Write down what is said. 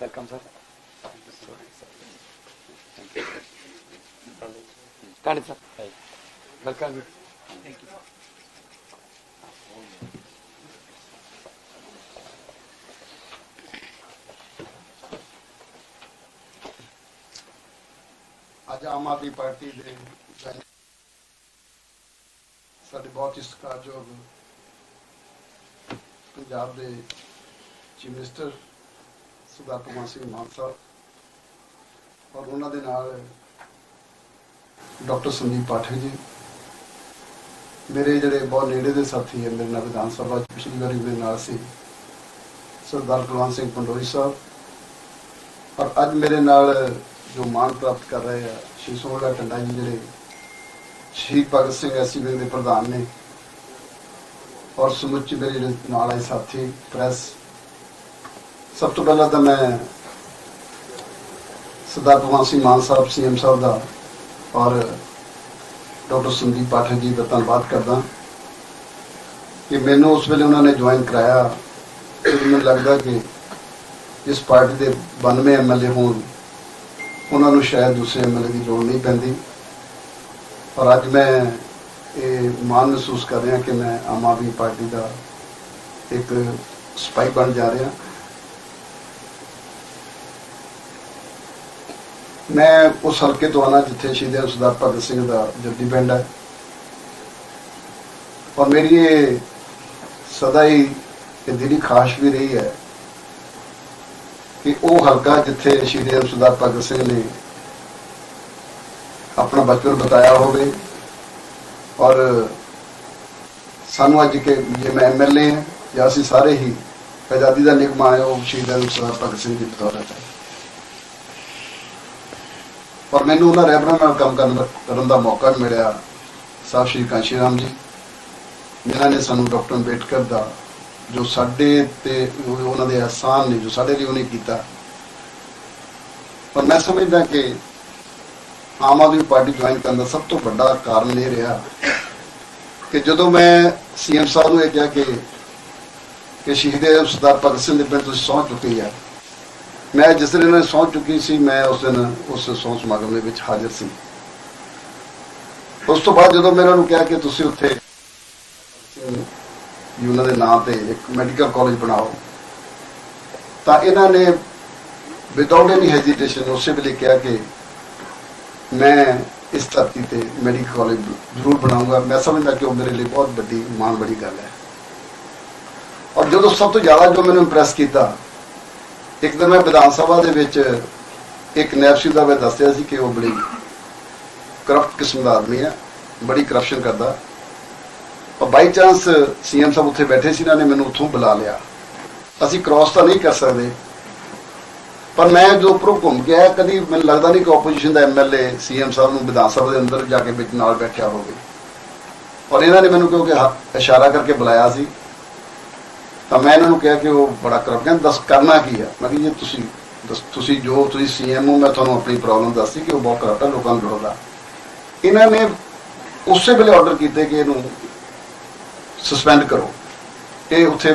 Welcome sir ਕਾਣੀ sir welcome thank you ਅੱਜ ਆਮ ਆਦਮੀ party ਦੇ ਸਾਡੇ ਬਹੁਤ ਹੀ ਸਤਿਕਾਰਯੋਗ ਪੰਜਾਬ ਦੇ ਚੀਫ ਮਿਨਿਸਟਰ ਸਰਦਾਰ ਭਗਵੰਤ ਸਿੰਘ ਮਾਨ ਸਾਹਿਬ ਔਰ ਉਹਨਾਂ ਦੇ ਨਾਲ ਡਾਕਟਰ ਸੰਦੀਪ ਪਾਠਕ ਜੀ। ਮੇਰੇ ਜਿਹੜੇ ਬਹੁਤ ਨੇੜੇ ਦੇ ਸਾਥੀ ਹੈ, ਮੇਰੇ ਨਾਲ ਵਿਧਾਨ ਸਭਾ ਚ ਪਿਛਲੀ ਵਾਰੀ ਮੇਰੇ ਨਾਲ ਸੀ ਸਰਦਾਰ ਕੁਲਵੰਤ ਸਿੰਘ ਪੰਡੋਰੀ ਸਾਹਿਬ। ਔਰ ਅੱਜ ਮੇਰੇ ਨਾਲ ਜੋ ਮਾਣ ਪ੍ਰਾਪਤ ਕਰ ਰਹੇ ਆ, ਸ਼੍ਰੀ ਟੰਡਾ ਜੀ ਜਿਹੜੇ ਸ਼ਹੀਦ ਭਗਤ ਸਿੰਘ ਐਸੀ ਵਿੰਗ ਦੇ ਪ੍ਰਧਾਨ ਨੇ। ਔਰ ਸਮੁੱਚੇ ਮੇਰੇ ਜਿਹੜੇ ਨਾਲ ਆਏ ਸਾਥੀ, ਪ੍ਰੈਸ ਸਭ ਤੋਂ ਪਹਿਲਾਂ ਤਾਂ ਮੈਂ ਸਰਦਾਰ ਭਗਵੰਤ ਸਿੰਘ ਮਾਨ ਸਾਹਿਬ, ਸੀਐਮ ਸਾਹਿਬ ਦਾ ਔਰ ਡਾਕਟਰ ਸੰਦੀਪ ਪਾਠਕ ਜੀ ਦਾ ਧੰਨਵਾਦ ਕਰਦਾ। ਕਿ ਮੈਨੂੰ ਉਸ ਵੇਲੇ ਉਹਨਾਂ ਨੇ ਜੁਆਇਨ ਕਰਾਇਆ ਤੇ ਮੈਨੂੰ ਲੱਗਦਾ ਕਿ ਇਸ ਪਾਰਟੀ ਦੇ 92 ਐਮਐਲਏ ਹੋਣ, ਉਹਨਾਂ ਨੂੰ ਸ਼ਾਇਦ ਦੂਸਰੇ ਐਮਐਲਏ ਦੀ ਲੋੜ ਨਹੀਂ ਪੈਂਦੀ। ਔਰ ਅੱਜ ਮੈਂ ਇਹ ਮਾਣ ਮਹਿਸੂਸ ਕਰ ਰਿਹਾ ਕਿ ਮੈਂ ਆਮ ਆਦਮੀ ਪਾਰਟੀ ਦਾ ਇੱਕ ਸਿਪਾਹੀ ਬਣ ਜਾ ਰਿਹਾ। ਮੈਂ ਉਸ ਹਲਕੇ ਤੋਂ ਆਣਾ ਜਿੱਥੇ ਸ਼ਹੀਦ ਸਰਦਾਰ ਭਗਤ ਸਿੰਘ ਦਾ ਜੱਦੀ ਪਿੰਡ ਹੈ। ਔਰ ਮੇਰੀ ਇਹ ਸਦਾ ਹੀ ਇਹ ਦਿਲੀ ਖਾਸ਼ ਵੀ ਰਹੀ ਹੈ ਕਿ ਉਹ ਹਲਕਾ ਜਿੱਥੇ ਸ਼ਹੀਦ ਸਰਦਾਰ ਭਗਤ ਸਿੰਘ ਨੇ ਆਪਣਾ ਬਚਪਨ ਬਤਾਇਆ ਹੋਵੇ। ਔਰ ਸਾਨੂੰ ਅੱਜ ਕਿ ਜੇ ਮੈਂ ਐਮਐਲਏ ਹਾਂ ਜਾਂ ਅਸੀਂ ਸਾਰੇ ਹੀ ਆਜ਼ਾਦੀ ਦਾ ਨਿਗਮ ਹੈ, ਉਹ ਸ਼ਹੀਦ ਸਰਦਾਰ ਭਗਤ ਸਿੰਘ ਦੀ ਬਦੌਲਤ ਹੈ ਔਰ ਮੈਨੂੰ ਉਹਨਾਂ ਰਹਿਬਰਾਂ ਨਾਲ ਕੰਮ ਕਰਨ ਦਾ ਕਰਨ ਦਾ ਮੌਕਾ ਵੀ ਮਿਲਿਆ। ਸਾਹਿਬ ਸ਼੍ਰੀ ਕਾਂਸ਼ੀ ਰਾਮ ਜੀ। ਜਿਨ੍ਹਾਂ ਨੇ ਸਾਨੂੰ ਡਾਕਟਰ ਅੰਬੇਡਕਰ ਦਾ ਜੋ ਸਾਡੇ ਤੇ ਉਹਨਾਂ ਦੇ ਅਹਿਸਾਨ ਨੇ, ਜੋ ਸਾਡੇ ਲਈ ਉਹਨੇ ਕੀਤਾ। ਪਰ ਮੈਂ ਸਮਝਦਾ ਕਿ ਆਮ ਆਦਮੀ ਪਾਰਟੀ ਜੁਆਇਨ ਕਰਨ ਦਾ ਸਭ ਤੋਂ ਵੱਡਾ ਕਾਰਨ ਇਹ ਰਿਹਾ ਕਿ ਜਦੋਂ ਮੈਂ ਸੀਐਮ ਸਾਹਿਬ ਨੂੰ ਇਹ ਕਿਹਾ ਕਿ ਕਿ ਸ਼ਹੀਦ ਸਰਦਾਰ ਭਗਤ ਸਿੰਘ ਦੇ ਪਿੰਡ ਤੁਸੀਂ ਸਹੁੰ ਚੁੱਕੀ ਆ ਮੈਂ ਜਿਸ ਦਿਨ ਇਹਨਾਂ ਨੇ ਸਹੁੰ ਚੁੱਕੀ ਸੀ, ਮੈਂ ਉਸ ਦਿਨ ਉਸ ਸਹੁੰ ਸਮਾਗਮ ਦੇ ਵਿੱਚ ਹਾਜ਼ਰ ਸੀ। ਉਸ ਤੋਂ ਬਾਅਦ ਜਦੋਂ ਮੈਂ ਇਹਨਾਂ ਨੂੰ ਕਿਹਾ ਕਿ ਤੁਸੀਂ ਉੱਥੇ ਵੀ ਉਹਨਾਂ ਦੇ ਨਾਂ ਤੇ ਇੱਕ ਮੈਡੀਕਲ ਕਾਲਜ ਬਣਾਓ, ਤਾਂ ਇਹਨਾਂ ਨੇ ਵਿਦਆਊਟ ਐਨੀ ਹੈਜ਼ਿਟੇਸ਼ਨ ਉਸੇ ਵੇਲੇ ਕਿਹਾ ਕਿ ਮੈਂ ਇਸ ਧਰਤੀ ਤੇ ਮੈਡੀਕਲ ਕਾਲਜ ਜ਼ਰੂਰ ਬਣਾਉਂਗਾ ਮੈਂ ਸਮਝਦਾ ਕਿ ਉਹ ਮੇਰੇ ਲਈ ਬਹੁਤ ਵੱਡੀ ਮਾਣ ਬੜੀ ਗੱਲ ਹੈ। ਔਰ ਜਦੋਂ ਸਭ ਤੋਂ ਜ਼ਿਆਦਾ ਜੋ ਮੈਨੂੰ ਇੰਪ੍ਰੈਸ ਕੀਤਾ ਇੱਕ ਦਿਨ ਮੈਂ ਵਿਧਾਨ ਸਭਾ ਦੇ ਵਿੱਚ ਇੱਕ ਨੈਪਸੀ ਦਾ ਮੈਂ ਦੱਸਿਆ ਸੀ ਕਿ ਉਹ ਬੜੀ ਕਰਪਟ ਕਿਸਮ ਦਾ ਆਦਮੀ ਹੈ, ਬੜੀ ਕਰਪਸ਼ਨ ਕਰਦਾ। ਪਰ ਬਾਈ ਚਾਂਸ ਸੀਐਮ ਸਾਹਿਬ ਉੱਥੇ ਬੈਠੇ ਸੀ, ਇਹਨਾਂ ਨੇ ਮੈਨੂੰ ਉੱਥੋਂ ਬੁਲਾ ਲਿਆ। ਅਸੀਂ ਕ੍ਰਾਸ ਤਾਂ ਨਹੀਂ ਕਰ ਸਕਦੇ। ਪਰ ਮੈਂ ਜੋ ਉੱਪਰੋਂ ਘੁੰਮ ਕੇ ਆਇਆ, ਕਦੀ ਮੈਨੂੰ ਲੱਗਦਾ ਨਹੀਂ ਕਿ ਆਪੋਜੀਸ਼ਨ ਦਾ ਐਮਐਲਏ ਸੀਐਮ ਸਾਹਿਬ ਨੂੰ ਵਿਧਾਨ ਸਭਾ ਦੇ ਅੰਦਰ ਜਾ ਕੇ ਵਿੱਚ ਨਾਲ ਬੈਠਿਆ ਹੋਵੇ। ਔਰ ਇਹਨਾਂ ਨੇ ਮੈਨੂੰ ਕਿਉਂਕਿ ਹ- ਇਸ਼ਾਰਾ ਕਰਕੇ ਬੁਲਾਇਆ ਸੀ। ਤਾਂ ਮੈਂ ਇਹਨਾਂ ਨੂੰ ਕਿਹਾ ਕਿ ਉਹ ਬੜਾ ਕਰਪ ਕਹਿੰਦੇ, ਦੱਸ ਕਰਨਾ ਕੀ ਆ? ਮੈਂ ਕਿਹਾ ਜੀ, ਤੁਸੀਂ ਦੱਸ, ਤੁਸੀਂ ਜੋ ਤੁਸੀਂ ਸੀਐਮ ਹੋ, ਮੈਂ ਤੁਹਾਨੂੰ ਆਪਣੀ ਪ੍ਰੋਬਲਮ ਦੱਸੀ ਕਿ ਉਹ ਬਹੁਤ ਕਰਪਟ ਹੈ ਲੋਕਾਂ ਨੂੰ ਲੁੱਟਦਾ ਇਹਨਾਂ ਨੇ ਉਸੇ ਵੇਲੇ ਆਰਡਰ ਕੀਤੇ ਕਿ ਇਹਨੂੰ ਸਸਪੈਂਡ ਕਰੋ। ਇਹ ਉੱਥੇ